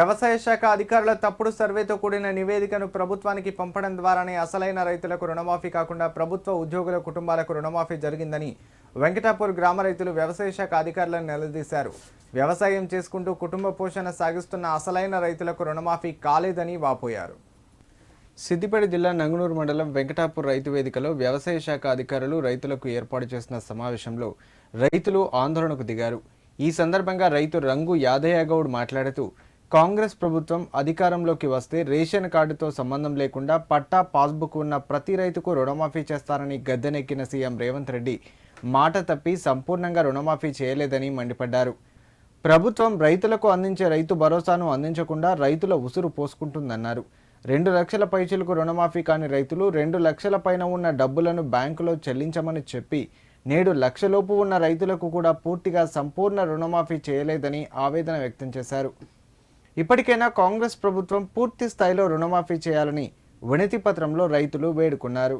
వ్యవసాయ శాఖ అధికారుల తప్పుడు సర్వేతో కూడిన నివేదికను ప్రభుత్వానికి పంపడం ద్వారానే అసలైన రైతులకు రుణమాఫీ కాకుండా ప్రభుత్వ ఉద్యోగుల కుటుంబాలకు రుణమాఫీ జరిగిందని వెంకటాపూర్ గ్రామ రైతులు వ్యవసాయ శాఖ అధికారులను నిలదీశారు. వ్యవసాయం చేసుకుంటూ కుటుంబ పోషణ సాగిస్తున్న అసలైన రైతులకు రుణమాఫీ కాలేదని వాపోయారు. సిద్దిపేట జిల్లా నంగునూరు మండలం వెంకటాపూర్ రైతు వేదికలో వ్యవసాయ శాఖ అధికారులు రైతులకు ఏర్పాటు చేసిన సమావేశంలో రైతులు ఆందోళనకు దిగారు. ఈ సందర్భంగా రైతు రంగు యాదయ్య గౌడ్ మాట్లాడుతూ కాంగ్రెస్ ప్రభుత్వం అధికారంలోకి వస్తే రేషన్ కార్డుతో సంబంధం లేకుండా పట్టా పాస్బుక్ ఉన్న ప్రతి రైతుకు రుణమాఫీ చేస్తారని గద్దెనెక్కిన సీఎం రేవంత్ రెడ్డి. మాట తప్పి సంపూర్ణంగా రుణమాఫీ చేయలేదని మండిపడ్డారు. ప్రభుత్వం రైతులకు అందించే రైతు భరోసాను అందించకుండా రైతుల ఉసురు పోసుకుంటుందన్నారు. రెండు లక్షల పైచలకు రుణమాఫీ కాని రైతులు రెండు లక్షల పైన ఉన్న డబ్బులను బ్యాంకులో చెల్లించమని చెప్పి నేడు లక్షలోపు ఉన్న రైతులకు కూడా పూర్తిగా సంపూర్ణ రుణమాఫీ చేయలేదని ఆవేదన వ్యక్తం చేశారు. ఇప్పటికైనా కాంగ్రెస్ ప్రభుత్వం పూర్తి స్థాయిలో రుణమాఫీ చేయాలని వినతి పత్రంలో రైతులు వేడుకున్నారు.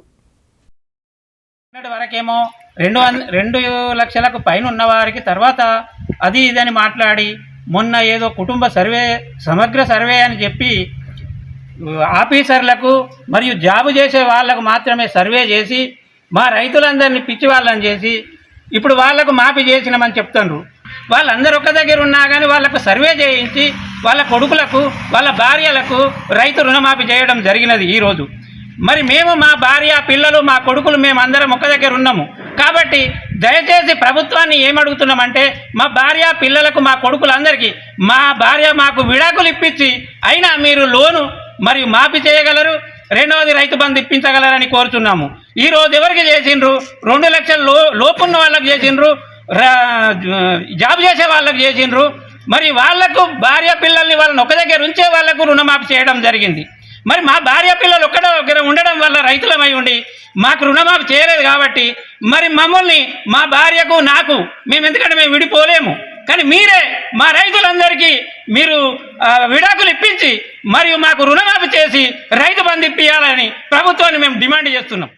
వరకేమో రెండు వంద రెండు లక్షలకు పైన ఉన్న వారికి తర్వాత అది ఇదని మాట్లాడి మొన్న ఏదో కుటుంబ సర్వే సమగ్ర సర్వే అని చెప్పి ఆఫీసర్లకు మరియు జాబు చేసే వాళ్ళకు మాత్రమే సర్వే చేసి మా రైతులందరినీ పిచ్చి వాళ్ళని చేసి ఇప్పుడు వాళ్ళకు మాఫీ చేసినామని చెప్తున్నారు వాళ్ళందరూ ఒక్క దగ్గర ఉన్నా కానీ వాళ్ళకు సర్వే చేయించి వాళ్ళ కొడుకులకు వాళ్ళ భార్యలకు రైతు రుణమాఫీ చేయడం జరిగినది ఈరోజు మరి మేము మా భార్య పిల్లలు మా కొడుకులు మేము అందరం ఒక దగ్గర ఉన్నాము. కాబట్టి దయచేసి ప్రభుత్వాన్ని ఏమడుగుతున్నామంటే మా భార్య పిల్లలకు మా కొడుకులందరికీ మా భార్య మాకు విడాకులు ఇప్పించి అయినా మీరు లోను మరియు మాఫీ చేయగలరు రెండవది రైతు బంధు ఇప్పించగలరని కోరుతున్నాము ఈరోజు ఎవరికి చేసిండ్రు? రెండు లక్షల లో లోపున్న వాళ్ళకి చేసిండ్రు జాబ్ చేసే వాళ్ళకి చేసిండ్రు. మరి వాళ్ళకు భార్య పిల్లల్ని వాళ్ళని ఒక దగ్గర ఉంచే వాళ్ళకు రుణమాఫీ చేయడం జరిగింది. మరి మా భార్య పిల్లలు ఒక్కడ దగ్గర ఉండడం వల్ల రైతులమై ఉండి మాకు రుణమాఫీ చేయలేదు కాబట్టి మరి మమ్మల్ని మా భార్యకు నాకు మేము ఎందుకంటే మేము విడిపోలేము. కానీ మీరే మా రైతులందరికీ మీరు విడాకులు ఇప్పించి మరియు మాకు రుణమాఫీ చేసి రైతు బంధు ఇప్పించాలని ప్రభుత్వాన్ని మేము డిమాండ్ చేస్తున్నాం.